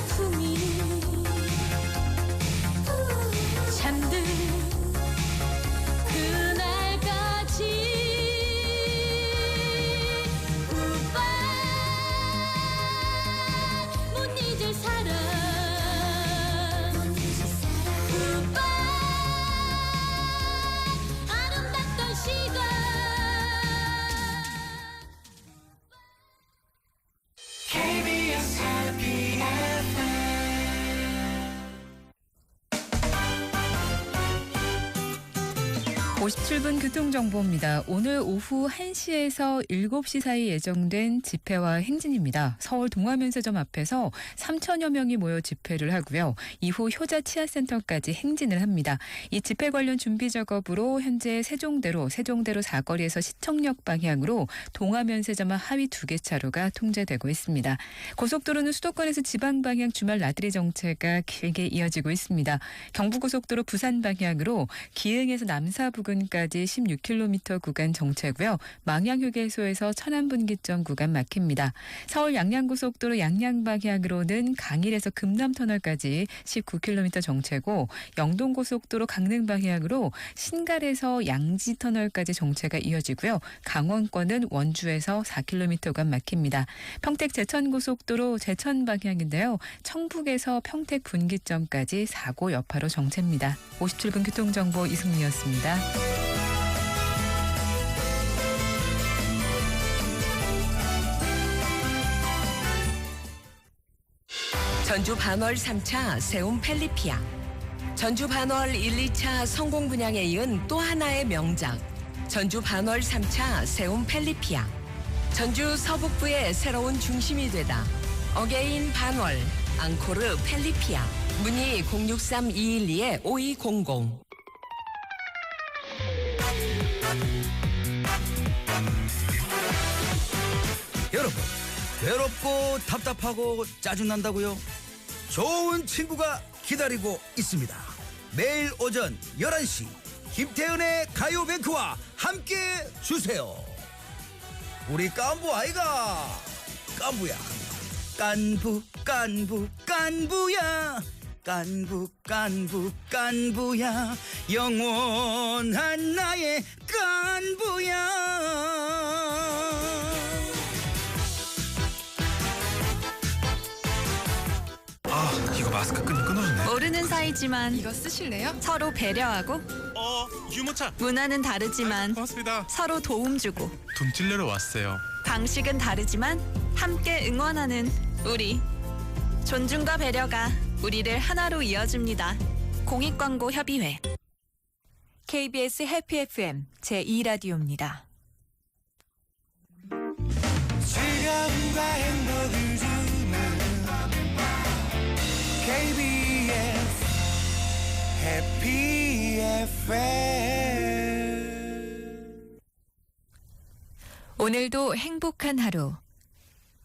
to me. 57분 교통정보입니다. 오늘 오후 1시에서 7시 사이 예정된 집회와 행진입니다. 서울 동화면세점 앞에서 3천여 명이 모여 집회를 하고요. 이후 효자 치아센터까지 행진을 합니다. 이 집회 관련 준비 작업으로 현재 세종대로, 세종대로 사거리에서 시청역 방향으로 동화면세점 하위 두 개 차로가 통제되고 있습니다. 고속도로는 수도권에서 지방 방향 주말 나들이 정체가 길게 이어지고 있습니다. 경부고속도로 부산 방향으로 기흥에서 남사 부근 까지 16km 구간 정체고요. 망양휴게소에서 천안분기점 구간 막힙니다. 서울 양양고속도로 양양 방향으로는 강일에서 금남터널까지 19km 정체고 영동고속도로 강릉 방향으로 신갈에서 양지터널까지 정체가 이어지고요. 강원권은 원주에서 4km 구간 막힙니다. 평택 제천고속도로 제천 방향인데요. 청북에서 평택 분기점까지 사고 여파로 정체입니다. 57분 교통정보 이승미였습니다. 전주 반월 3차 세움 펠리피아. 전주 반월 1, 2차 성공 분양에 이은 또 하나의 명작. 전주 반월 3차 세움 펠리피아. 전주 서북부의 새로운 중심이 되다. 어게인 반월 앙코르 펠리피아. 문의 063-212-5200 여러분, 외롭고 답답하고 짜증난다고요? 좋은 친구가 기다리고 있습니다. 매일 오전 11시 김태은의 가요뱅크와 함께 주세요. 우리 깐부 아이가 깐부야. 깐부 깐부 깐부야. 깐부 깐부 깐부야 영원한 나의 깐부 마스크 끈이 끊어졌네 모르는 사이지만 이거 쓰실래요? 서로 배려하고 어 유모차 문화는 다르지만 고맙습니다 서로 도움 주고 돈 찔러러 왔어요 방식은 다르지만 함께 응원하는 우리 존중과 배려가 우리를 하나로 이어줍니다. 공익광고협의회 KBS 해피 FM 제2라디오입니다. 오늘도 행복한 하루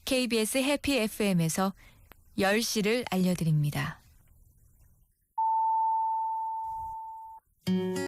KBS 해피 FM에서 10시를 알려드립니다.